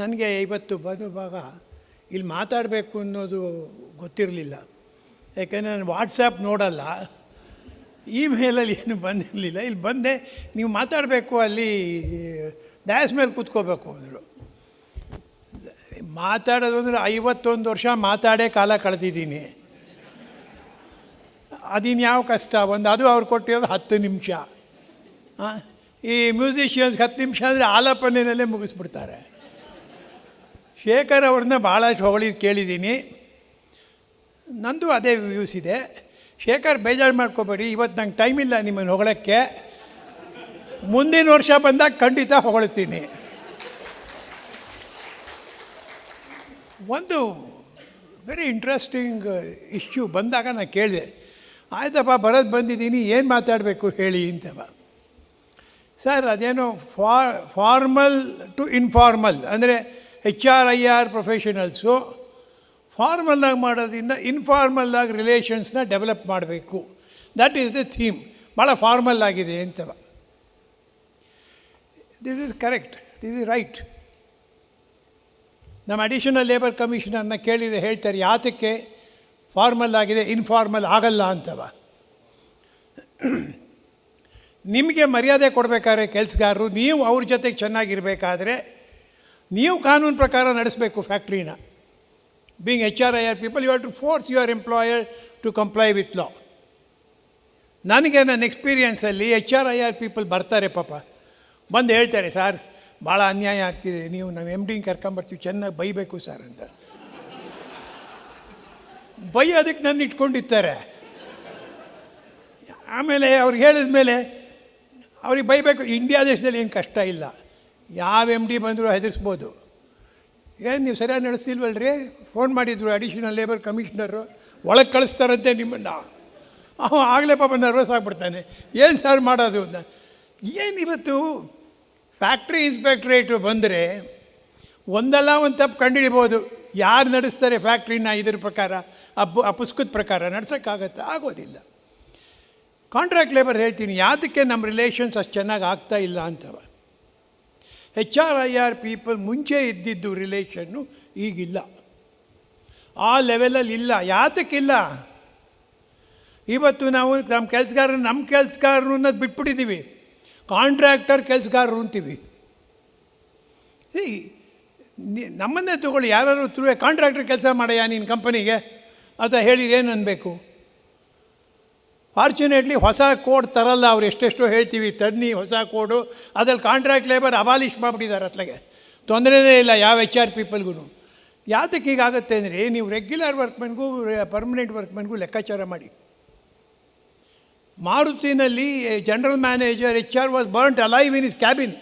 ನನಗೆ ಇವತ್ತು ಭಾಗ ಇಲ್ಲಿ ಮಾತಾಡಬೇಕು ಅನ್ನೋದು ಗೊತ್ತಿರಲಿಲ್ಲ. ಯಾಕೆಂದರೆ ನಾನು ವಾಟ್ಸಪ್ ನೋಡಲ್ಲ. ಇಮೇಲಲ್ಲಿ ಏನು ಬಂದಿರಲಿಲ್ಲ. ಇಲ್ಲಿ ಬಂದೆ, ನೀವು ಮಾತಾಡಬೇಕು, ಅಲ್ಲಿ ಡ್ಯಾಸ್ ಮೇಲೆ ಕೂತ್ಕೋಬೇಕು ಅಂದರು. ಮಾತಾಡೋದು ಅಂದರೆ ಐವತ್ತೊಂದು ವರ್ಷ ಮಾತಾಡೇ ಕಾಲ ಕಳೆದಿದ್ದೀನಿ. ಅದಿನ್ಯಾವ ಕಷ್ಟ? ಒಂದು ಅದು ಅವ್ರು ಕೊಟ್ಟಿರೋದು ಹತ್ತು ನಿಮಿಷ. ಈ ಮ್ಯೂಸಿಷಿಯನ್ಸ್ ಹತ್ತು ನಿಮಿಷ ಅಂದರೆ ಆಲಾಪನೆಯಲ್ಲೇ ಮುಗಿಸ್ಬಿಡ್ತಾರೆ. ಶೇಖರ್ ಅವ್ರನ್ನ ಭಾಳ ಹೊಗಳಿ ಕೇಳಿದ್ದೀನಿ. ನಂದು ಅದೇ ವ್ಯೂಸ್ ಇದೆ. ಶೇಖರ್ ಬೇಜಾರು ಮಾಡ್ಕೋಬೇಡಿ ಇವತ್ತು ನಂಗೆ ಟೈಮ್ ಇಲ್ಲ ನಿಮ್ಮನ್ನು ಹೊಗಳಕ್ಕೆ. ಮುಂದಿನ ವರ್ಷ ಬಂದಾಗ ಖಂಡಿತ ಹೊಗಳ್ತೀನಿ. ಒಂದು ವೆರಿ ಇಂಟ್ರೆಸ್ಟಿಂಗ್ ಇಶ್ಯೂ ಬಂದಾಗ ನಾನು ಕೇಳಿದೆ, ಆಯ್ತಪ್ಪ ಬರೋದು ಬಂದಿದ್ದೀನಿ, ಏನು ಮಾತಾಡಬೇಕು ಹೇಳಿ? ಅಂತವ. ಸರ್, ಅದೇನೋ ಫಾರ್ ಫಾರ್ಮಲ್ ಟು ಇನ್ಫಾರ್ಮಲ್ ಅಂದರೆ H R I R professionals ಫಾರ್ಮಲ್ಲಾಗಿ ಮಾಡೋದ್ರಿಂದ ಇನ್ಫಾರ್ಮಲ್ಲಾಗಿ ರಿಲೇಷನ್ಸ್ನ ಡೆವಲಪ್ ಮಾಡಬೇಕು. ದಟ್ ಈಸ್ ದ ಥೀಮ್ ಭಾಳ ಫಾರ್ಮಲ್ ಆಗಿದೆ ಅಂತವ. This is correct this is right ನಮ್ಮ ಅಡಿಷನಲ್ ಲೇಬರ್ ಕಮಿಷನರ್ನ ಕೇಳಿದರೆ ಹೇಳ್ತಾರೆ, ಯಾತಕ್ಕೆ ಫಾರ್ಮಲ್ ಆಗಿದೆ ಇನ್ಫಾರ್ಮಲ್ ಆಗಲ್ಲ ಅಂತವ? ನಿಮಗೆ ಮರ್ಯಾದೆ ಕೊಡಬೇಕಾದ್ರೆ ಕೆಲಸಗಾರರು, ನೀವು ಅವ್ರ ಜೊತೆಗೆ ಚೆನ್ನಾಗಿರಬೇಕಾದ್ರೆ ನೀವು ಕಾನೂನು ಪ್ರಕಾರ ನಡೆಸಬೇಕು ಫ್ಯಾಕ್ಟ್ರಿನ. Being H R I R people you are to force your employer to comply with law ನನಗೆ ನನ್ನ ಎಕ್ಸ್ಪೀರಿಯನ್ಸಲ್ಲಿ H R I R people ಬರ್ತಾರೆ ಪಾಪ. ಬಂದು ಹೇಳ್ತಾರೆ, ಸರ್, ಭಾಳ ಅನ್ಯಾಯ ಆಗ್ತಿದೆ. ನೀವು ನಾವು ಎಂ ಡಿಂಗ್ ಕರ್ಕೊಂಬರ್ತೀವಿ ಚೆನ್ನಾಗಿ ಬೈಬೇಕು ಸರ್ ಅಂತ. ಬೈಯೋದಕ್ಕೆ ನನ್ನ ಇಟ್ಕೊಂಡಿರ್ತಾರೆ. ಆಮೇಲೆ ಅವ್ರಿಗೆ ಹೇಳಿದ ಮೇಲೆ ಅವ್ರಿಗೆ ಬೈಬೇಕು. ಇಂಡಿಯಾ ದೇಶದಲ್ಲಿ ಏನು ಕಷ್ಟ ಇಲ್ಲ. ಯಾವ ಎಂ ಡಿ ಬಂದರೂ ಹೆದರ್ಸ್ಬೋದು. ಏನು ನೀವು ಸರಿಯಾಗಿ ನಡೆಸ್ತಿಲ್ವಲ್ರಿ? ಫೋನ್ ಮಾಡಿದ್ರು ಅಡಿಷನಲ್ ಲೇಬರ್ ಕಮಿಷನರು ಒಳಗೆ ಕಳಿಸ್ತಾರಂತೆ ನಿಮ್ಮನ್ನು. ಅವ ಆಗಲೇ ಪಾಪ ನರ್ವಸ್ ಆಗಿಬಿಡ್ತಾನೆ. ಏನು ಸರ್ ಮಾಡೋದು ಅಂತ. ಏನು ಇವತ್ತು ಫ್ಯಾಕ್ಟ್ರಿ ಇನ್ಸ್ಪೆಕ್ಟ್ರೇಟು ಬಂದರೆ ಒಂದಲ್ಲ ಒಂದು ತಪ್ಪು ಕಂಡುಹಿಡಿಬೋದು. ಯಾರು ನಡೆಸ್ತಾರೆ ಫ್ಯಾಕ್ಟ್ರಿನ ಇದ್ರ ಪ್ರಕಾರ? ಆ ಪುಸ್ತಕದ ಪ್ರಕಾರ ನಡ್ಸೋಕ್ಕಾಗತ್ತೆ? ಆಗೋದಿಲ್ಲ. ಕಾಂಟ್ರಾಕ್ಟ್ ಲೇಬರ್ ಹೇಳ್ತೀನಿ. ಯಾತಕ್ಕೆ ನಮ್ಮ ರಿಲೇಷನ್ಸ್ ಅಷ್ಟು ಚೆನ್ನಾಗಿ ಆಗ್ತಾ ಇಲ್ಲ ಅಂತವ? H R I R people ಮುಂಚೆ ಇದ್ದಿದ್ದು ರಿಲೇಷನ್ನು ಈಗಿಲ್ಲ. ಆ ಲೆವೆಲಲ್ಲಿ ಇಲ್ಲ, ಯಾತಕ್ಕಿಲ್ಲ? ಇವತ್ತು ನಾವು ನಮ್ಮ ಕೆಲಸಗಾರರು ನಮ್ಮ ಕೆಲಸಗಾರರು ಅನ್ನೋದು ಬಿಟ್ಬಿಟ್ಟಿದ್ದೀವಿ ಕಾಂಟ್ರಾಕ್ಟರ್ ಕೆಲಸಗಾರರು ಅಂತೀವಿ. ನಮ್ಮನ್ನೇ ತಗೊಳ್ಳಿ ಯಾರು ಥ್ರೂ ಕಾಂಟ್ರಾಕ್ಟರ್ ಕೆಲಸ ಮಾಡಯ್ಯ ನಿನ್ನ ಕಂಪನಿಗೆ ಅಂತ ಹೇಳಿ ಏನು ಅನ್ಬೇಕು? ಫಾರ್ಚುನೇಟ್ಲಿ ಹೊಸ ಕೋಡ್ ತರಲ್ಲ ಅವ್ರು ಎಷ್ಟೆಷ್ಟೋ ಹೇಳ್ತೀವಿ, ತನ್ನಿ ಹೊಸ ಕೋಡು. ಅದ್ರಲ್ಲಿ ಕಾಂಟ್ರಾಕ್ಟ್ ಲೇಬರ್ ಅಬಾಲಿಷ್ ಮಾಡಿಬಿಟ್ಟಿದ್ದಾರೆ ಅತ್ಲಗೆ. ತೊಂದರೆನೇ ಇಲ್ಲ ಯಾವ ಎಚ್ ಆರ್ ಪೀಪಲ್ಗೂ ಯಾತಕ್ಕೆ ಹೀಗಾಗುತ್ತೆ ಅಂದರೆ ನೀವು ರೆಗ್ಯುಲರ್ ವರ್ಕ್ಮೆನ್ಗೂ ಪರ್ಮನೆಂಟ್ ವರ್ಕ್ಮೆನ್ಗೂ ಲೆಕ್ಕಾಚಾರ ಮಾಡಿ. ಮಾರುತಿನಲ್ಲಿ general manager H R was burnt alive in is cabin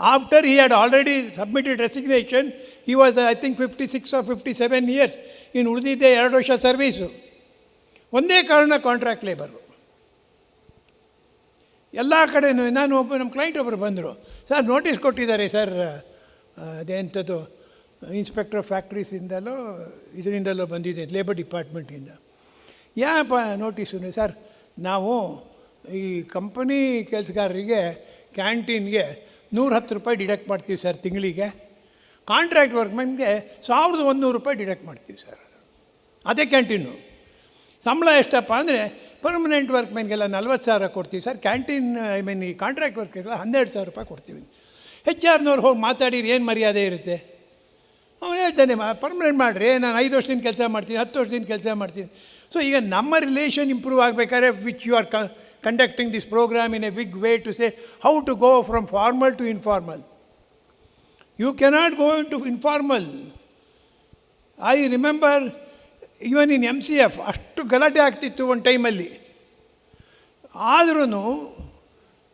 after he had already submitted resignation he was I think fifty six or fifty seven years ಇನ್ನು ಉಳಿದಿದ್ದೆ ಎರಡು ವರ್ಷ ಸರ್ವೀಸು ಒಂದೇ ಕಾರಣ ಕಾಂಟ್ರಾಕ್ಟ್ ಲೇಬರು ಎಲ್ಲ ಕಡೆ ನಾನು ಒಬ್ಬ, ನಮ್ಮ ಕ್ಲೈಂಟ್ ಒಬ್ಬರು ಬಂದರು. ಸರ್ ನೋಟಿಸ್ ಕೊಟ್ಟಿದ್ದಾರೆ, ಸರ್. ಅದೇಂಥದ್ದು ಇನ್ಸ್ಪೆಕ್ಟರ್ ಫ್ಯಾಕ್ಟ್ರೀಸಿಂದಲೋ ಇದರಿಂದಲೋ ಬಂದಿದೆ ಲೇಬರ್ ಡಿಪಾರ್ಟ್ಮೆಂಟಿಂದ ಯಾಪ ನೋಟಿಸು ಸರ್, ನಾವು ಈ ಕಂಪನಿ ಕೆಲಸಗಾರರಿಗೆ ಕ್ಯಾಂಟೀನ್ಗೆ ನೂರ ಹತ್ತು ರೂಪಾಯಿ ಡಿಡಕ್ಟ್ ಮಾಡ್ತೀವಿ, ಸರ್, ತಿಂಗಳಿಗೆ. ಕಾಂಟ್ರಾಕ್ಟ್ ವರ್ಕ್ಮೆನ್ಗೆ ಸಾವಿರದ ಒಂದೂರು ರೂಪಾಯಿ ಡಿಡಕ್ಟ್ ಮಾಡ್ತೀವಿ, ಸರ್. ಅದೇ ಕ್ಯಾಂಟೀನು ಸಂಬಳ ಎಷ್ಟಪ್ಪ ಅಂದರೆ ಪರ್ಮನೆಂಟ್ ವರ್ಕ್ಮೆನ್ಗೆಲ್ಲ ನಲ್ವತ್ತು ಸಾವಿರ ಕೊಡ್ತೀವಿ. ಸರ್ ಕ್ಯಾಂಟೀನ್ ಐ ಮೀನ್ ಈ ಕಾಂಟ್ರಾಕ್ಟ್ ವರ್ಕ್ಗೆಲ್ಲ ಹನ್ನೆರಡು ಸಾವಿರ ರೂಪಾಯಿ ಕೊಡ್ತೀವಿ. ಹೆಚ್ ಆರ್ನವ್ರು ಹೋಗಿ ಮಾತಾಡಿರಿ, ಏನು ಮರ್ಯಾದೆ ಇರುತ್ತೆ? ಅವನು ಹೇಳ್ತಾನೆ ಪರ್ಮನೆಂಟ್ ಮಾಡಿರಿ. ನಾನು ಐದು ವರ್ಷದಿಂದ ಕೆಲಸ ಮಾಡ್ತೀನಿ, ಹತ್ತು ವರ್ಷದಿಂದ ಕೆಲಸ ಮಾಡ್ತೀನಿ. ಸೊ ಈಗ ನಮ್ಮ ರಿಲೇಷನ್ ಇಂಪ್ರೂವ್ ಆಗಬೇಕಾದ್ರೆ which you are conducting this programme in a big way to say how to go from formal to informal you cannot go in to informal I remember even in M C F ಅಷ್ಟು ಗಲಾಟೆ ಆಗ್ತಿತ್ತು ಒಂದು ಟೈಮಲ್ಲಿ ಆದ್ರೂ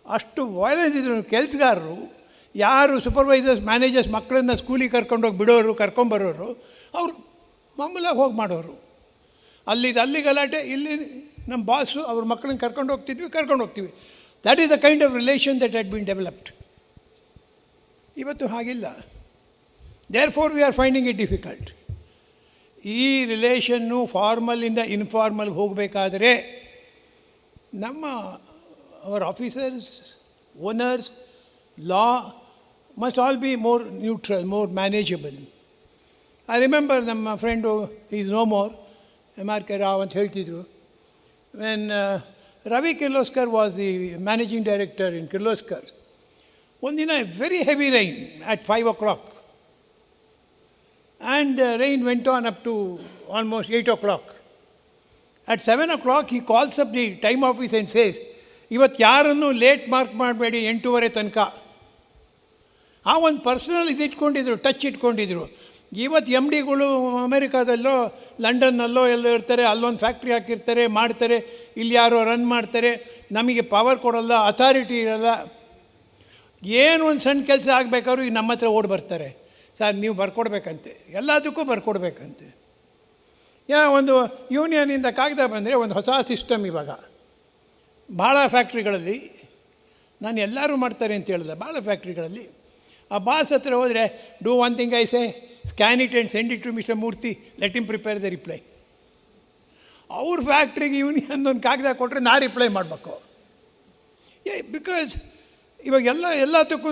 ಅಷ್ಟು violence ಇದ್ರು ಕೆಲಸಗಾರರು, ಯಾರು ಸೂಪರ್ವೈಸರ್ಸ್ ಮ್ಯಾನೇಜರ್ಸ್ ಮಕ್ಕಳನ್ನ ಸ್ಕೂಲಿಗೆ ಕರ್ಕೊಂಡೋಗಿ ಬಿಡೋರು ಕರ್ಕೊಂಬರೋರು ಅವರು ಮಾಮೂಲಾಗಿ ಹೋಗಿ ಮಾಡೋರು. ಅಲ್ಲಿದ್ದು ಅಲ್ಲಿ ಗಲಾಟೆ, ಇಲ್ಲಿ ನಮ್ಮ ಬಾಸು ಅವ್ರ ಮಕ್ಕಳನ್ನ ಕರ್ಕೊಂಡು ಹೋಗ್ತಿದ್ವಿ, ಕರ್ಕೊಂಡು ಹೋಗ್ತೀವಿ. That is the kind of relation that had been developed ಇವತ್ತು ಹಾಗಿಲ್ಲ. Therefore we are finding it difficult ಈ ರಿಲೇಷನ್ನು ಫಾರ್ಮಲಿಂದ ಇನ್ಫಾರ್ಮಲ್ಗೆ ಹೋಗಬೇಕಾದರೆ ನಮ್ಮ our officers owners law must all be more neutral, more manageable. I remember ನಮ್ಮ friend is no more M R K Rao ಅಂತ ಹೇಳ್ತಿದ್ರು when Ravi Kirloskar was the managing director in Kirloskar ಒಂದಿನ very heavy rain at five o'clock and rain rain on up to almost eight o'clock at seven o'clock ಈ calls the the time office says, ಇವತ್ತು ಯಾರನ್ನು late mark ಮಾಡಬೇಡಿ ಎಂಟೂವರೆ ತನಕ. ಆ ಒಂದು personal ಇದು ಇಟ್ಕೊಂಡಿದ್ರು ಟಚ್ ಇಟ್ಕೊಂಡಿದ್ರು. ಇವತ್ತು ಎಂ ಡಿಗಳು ಅಮೇರಿಕಾದಲ್ಲೋ ಲಂಡನ್ನಲ್ಲೋ ಎಲ್ಲೋ ಇರ್ತಾರೆ ಅಲ್ಲೊಂದು ಫ್ಯಾಕ್ಟ್ರಿ ಹಾಕಿರ್ತಾರೆ ಮಾಡ್ತಾರೆ ಇಲ್ಲಿ ಯಾರೋ ರನ್ ಮಾಡ್ತಾರೆ ನಮಗೆ ಪವರ್ ಕೊಡಲ್ಲ ಅಥಾರಿಟಿ ಇರಲ್ಲ. ಒಂದು ಸಣ್ಣ ಕೆಲಸ ಆಗಬೇಕಾದ್ರೂ ಈಗ ನಮ್ಮ ಹತ್ರ ಓಡಿ ಬರ್ತಾರೆ. ಸರ್, ನೀವು ಬರ್ಕೊಡ್ಬೇಕಂತೆ. ಎಲ್ಲದಕ್ಕೂ ಬರ್ಕೊಡ್ಬೇಕಂತೆ. ಯಾ, ಒಂದು ಯೂನಿಯನಿಂದ ಕಾಗದ ಬಂದರೆ ಒಂದು ಹೊಸ ಸಿಸ್ಟಮ್ ಇವಾಗ. ಭಾಳ ಫ್ಯಾಕ್ಟ್ರಿಗಳಲ್ಲಿ, ನಾನು ಎಲ್ಲರೂ ಮಾಡ್ತಾರೆ ಅಂತ ಹೇಳಿದೆ ಭಾಳ ಫ್ಯಾಕ್ಟ್ರಿಗಳಲ್ಲಿ. ಆ ಬಾಸ್ ಹತ್ರ ಹೋದರೆ do one thing I say scan it and send it to mister Murthy let him prepare the reply ಅವ್ರ ಫ್ಯಾಕ್ಟ್ರಿಗೆ ಯೂನಿಯನ್ ಒಂದು ಕಾಗದ ಕೊಟ್ಟರೆ ನಾ ರಿಪ್ಲೈ ಮಾಡಬೇಕು. ಏ ಬಿಕಾಸ್ ಇವಾಗ ಎಲ್ಲ ಎಲ್ಲದಕ್ಕೂ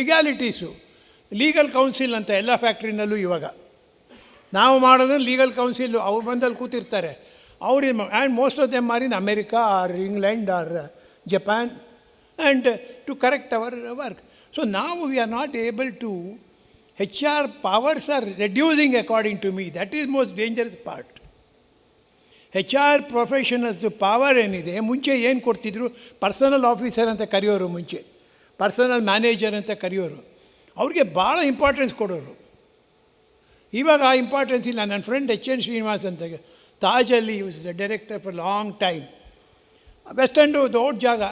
ಲಿಗ್ಯಾಲಿಟೀಸು ಲೀಗಲ್ ಕೌನ್ಸಿಲ್ ಅಂತ ಎಲ್ಲ ಫ್ಯಾಕ್ಟ್ರಿನಲ್ಲೂ ಇವಾಗ. ನಾವು ಮಾಡೋದು ಲೀಗಲ್ ಕೌನ್ಸಿಲ್ ಅವ್ರು ಬಂದಲ್ಲಿ ಕೂತಿರ್ತಾರೆ. ಅವ್ರು and most of them are in America or England or Japan and to correct our work so ನಾವು we are not able to H R powers are reducing according to me that is most dangerous part H R ಪ್ರೊಫೆಷನಲ್ಸ್ದು power ಏನಿದೆ? ಮುಂಚೆ ಏನು ಕೊಡ್ತಿದ್ರು? Personal officer ಅಂತ ಕರೆಯೋರು ಮುಂಚೆ. Personal manager ಅಂತ ಕರೆಯೋರು. ಅವ್ರಿಗೆ ಭಾಳ ಇಂಪಾರ್ಟೆನ್ಸ್ ಕೊಡೋರು. ಇವಾಗ ಆ ಇಂಪಾರ್ಟೆನ್ಸ್ ಇಲ್ಲ. ನನ್ನ ಫ್ರೆಂಡ್ ಎಚ್ ಎನ್ ಶ್ರೀನಿವಾಸ್ ಅಂತ ತಾಜಲ್ಲಿ use the director for long time West End ದೊಡ್ಡ ಜಾಗ.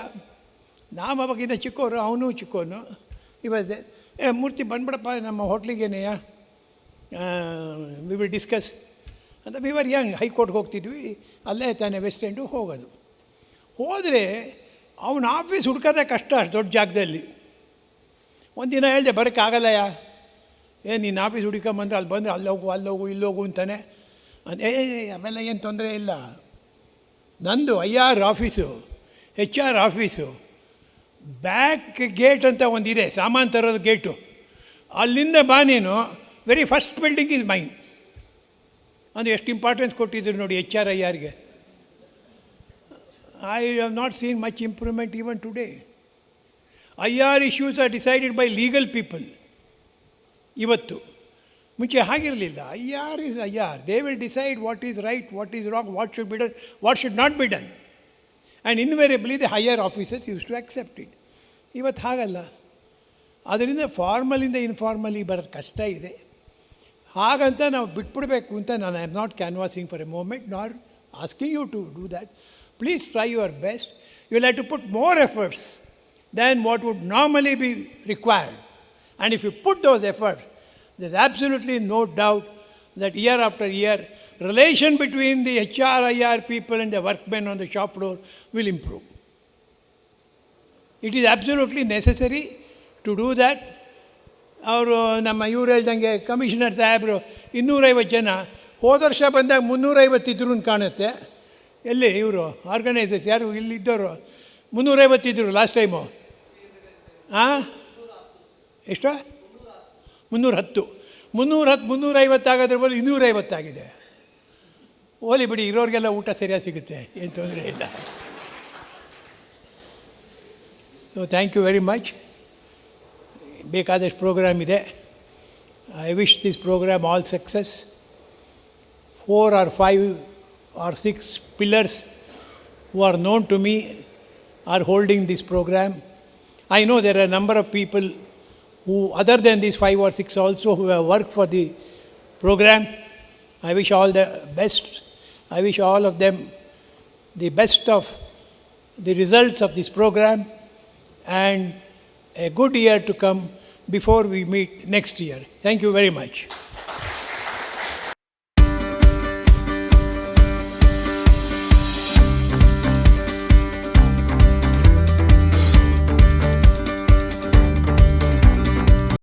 ನಾವು ಅವಾಗಿನ ಚಿಕ್ಕವರು ಅವನು ಚಿಕ್ಕವನು ಇವತ್ತು ಏ, ಮೂರ್ತಿ ಬಂದ್ಬಿಡಪ್ಪ, ನಮ್ಮ ಹೋಟ್ಲಿಗೇನೆಯ ವಿ ವಿಲ್ ಡಿಸ್ಕಸ್ ಅಂತ ವಿ ವರ್ ಯಂಗ್ ಹೈಕೋರ್ಟ್ಗೆ ಹೋಗ್ತಿದ್ವಿ. ಅಲ್ಲೇ ತಾನೇ ವೆಸ್ಟ್ ಎಂಡು ಹೋಗೋದು. ಹೋದರೆ, ಅವನ ಆಫೀಸ್ ಹುಡ್ಕೋದೇ ಕಷ್ಟ ಅಷ್ಟು ದೊಡ್ಡ ಜಾಗದಲ್ಲಿ. ಒಂದಿನ ಹೇಳಿದೆ ಬರೋಕ್ಕಾಗಲ್ಲಯ್ಯ ಏ, ನೀನು ಆಫೀಸ್ ಹುಡುಕೊಂಬಂದ್ರೆ ಅಲ್ಲಿ ಬಂದರೆ ಅಲ್ಲಿ ಹೋಗು ಅಲ್ಲಿ ಹೋಗು, ಇಲ್ಲಿ ಹೋಗು ಅಂತಾನೆ. ಅಂದ, ಏ ಆಮೇಲೆ ಏನು ತೊಂದರೆ ಇಲ್ಲ. ನಂದು I R office H R office. Back gate ಅಂತ ಒಂದಿದೆ, ಸಾಮಾನು ತರೋದು ಗೇಟು. ಅಲ್ಲಿಂದ ಬಾ ನೀನು very first building is main ಅಂದರೆ ಎಷ್ಟು ಇಂಪಾರ್ಟೆನ್ಸ್ ಕೊಟ್ಟಿದ್ರು ನೋಡಿ H R I ಆರ್ಗೆ. I have not seen much improvement even today I R issues are decided by legal people ಇವತ್ತು. ಮುಂಚೆ ಹಾಗಿರಲಿಲ್ಲ. I R is I R. They will decide what is right what is wrong what should be done what should not be done and invariably the higher officers use to accept it ಇವತ್ತು ಹಾಗಲ್ಲ. ಅದರಿಂದ ಫಾರ್ಮಲಿಂದ ಇನ್ಫಾರ್ಮಲಿ ಬರೋದು ಕಷ್ಟ ಇದೆ. ಹಾಗಂತ ನಾವು ಬಿಟ್ಬಿಡಬೇಕು ಅಂತ ನಾನು I am not canvassing for a moment not asking you to do that please try your best you will to put more efforts than what would normally be required. And if you put those efforts, there's absolutely no doubt that year after year, relation between the HRIR people and the workmen on the shop floor will improve. It is absolutely necessary to do that. ಅವರು ನಮ್ಮ ಇವ್ರು ಹೇಳ್ದಂಗೆ commissioner ಸಾಹೇಬರು ಇನ್ನೂರೈವತ್ತು ಜನ ಹೋದ ವರ್ಷ ಬಂದಾಗ ಮುನ್ನೂರೈವತ್ತಿದ್ರು ಕಾಣುತ್ತೆ ಎಲ್ಲಿ ಇವರು ಆರ್ಗನೈಸರ್ಸ್ ಯಾರು ಇಲ್ಲಿದ್ದವರು ಮುನ್ನೂರೈವತ್ತಿದ್ರು ಲಾಸ್ಟ್ ಟೈಮು ಹಾಂ ಎಷ್ಟು? ಮುನ್ನೂರ ಹತ್ತು. ಮುನ್ನೂರ ಹತ್ತು ಮುನ್ನೂರೈವತ್ತಾಗೋದ್ರ ಬದಲು ಇನ್ನೂರೈವತ್ತಾಗಿದೆ ಓಲಿ ಬಿಡಿ, ಇರೋರಿಗೆಲ್ಲ ಊಟ ಸರಿಯಾಗಿ ಸಿಗುತ್ತೆ, ಏನು ತೊಂದರೆ ಇಲ್ಲ. So thank you very much ಬೇಕಾದಷ್ಟು ಪ್ರೋಗ್ರಾಮ್ ಇದೆ. I wish this programme all success four or five or six pillars who are known to me are holding this program. I know there are a number of people who, other than these five or six also, who have worked for the program. I wish all the best. I wish all of them the best of the results of this program and a good year to come before we meet next year. Thank you very much.